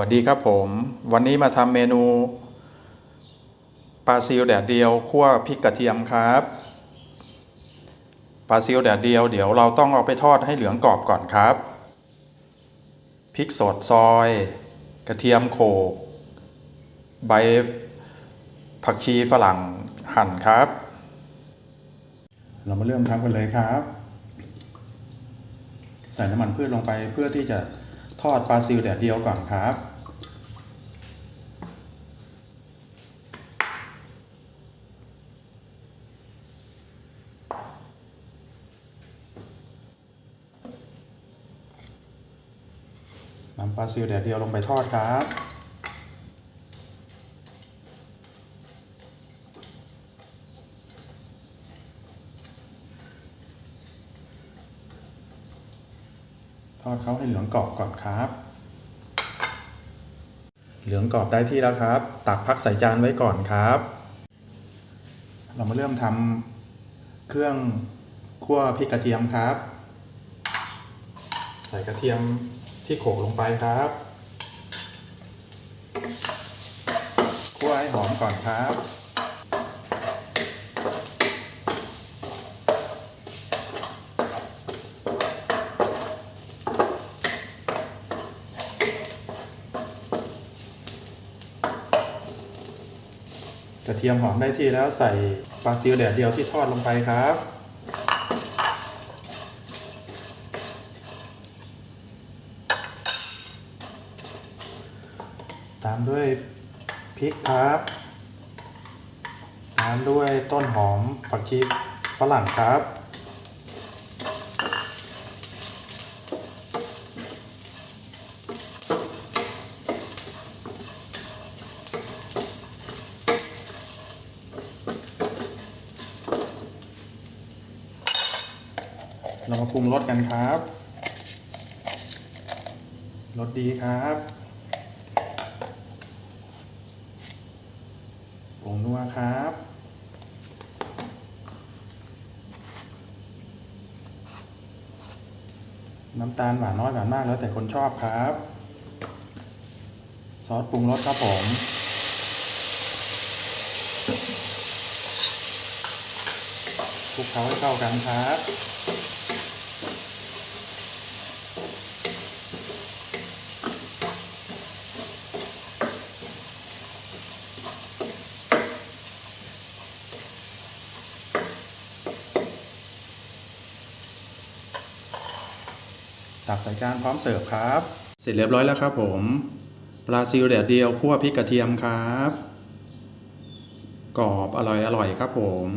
วัสดีครับผม วันนี้มาทำเมนูปลาซิลแดดเดียวคั่วพริกกระเทียมครับปลาซิลแดดเดียวเดี๋ยวเราต้องเอาไปทอดให้เหลืองกรอบก่อนครับพริกสดซอย กระเทียมโขลกใบผักชีฝรั่งหั่นครับ เรามาเริ่มทำกันเลยครับ ใส่น้ำมันพืชลงไปเพื่อที่จะ ทอดปลาซิลแดดเดียวก่อนครับ นำปลาซิลแดดเดียวลงไปทอดครับ อดเขาให้เหลืองกรอบก่อนครับ เหลืองกรอบได้ที่แล้วครับ ตักพักใส่จานไว้ก่อนครับ เรามาเริ่มทำเครื่องคั่วพริกกระเทียมครับ ใส่กระเทียมที่โขลกลงไปครับคั่วให้หอมก่อนครับ ระเทียมหอมได้ที่แล้วใส่ปลาซิวแดดเดียวที่ทอดลงไปครับ ตามด้วยพริกครับ ตามด้วยต้นหอมผักชีฝรั่งครับ เรามาปรุงรสกันครับรสดีครับผงนัวครับ น้ำตาลหวานน้อยหวานมากแล้วแต่คนชอบครับ ซอสปรุงรสครับผม ลุกเคล้าให้เข้ากันครับตักใส่จานพร้อมเสิร์ฟครับ เสร็จเรียบร้อยแล้วครับผม ปลาซิลแดดเดียวคั่วพริกกระเทียมครับ กรอบอร่อยอร่อยครับผม